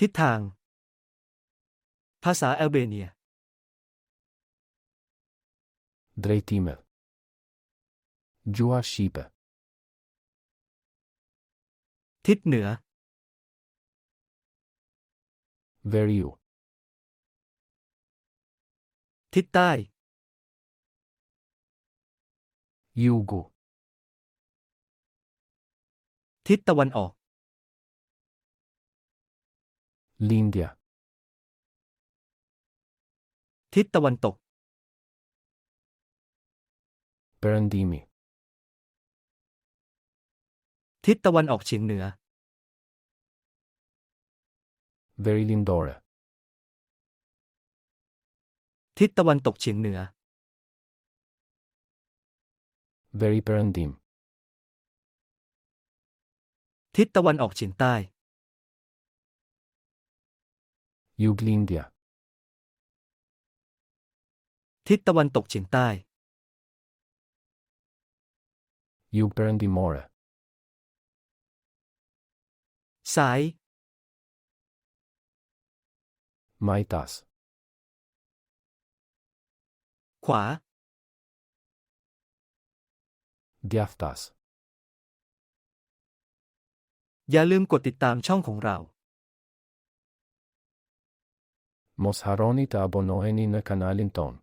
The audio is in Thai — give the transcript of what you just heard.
ทิศทาง ภาษาแอลเบเนีย drejtime. Gjua shqipe. ทิศเหนือ Veriu. ทิศใต้ Jugu. ทิศตะวันออก Lindja. ทิศตะวันตก Perëndimi. ทิศตะวันออกเฉียงเหนือ Verilindore. ทิศตะวันตกเฉียงเหนือ Veri perëndim. ทิศตะวันออกเฉียงใต้ Juglindja. ทิศตะวันตกเฉียงใต้ Jug perëndimore. ซ้าย Majtas. ขวา Djaftas. อย่าลืมกดติดตามช่องของเรา Mos harroni të abonoheni në kanalin ton.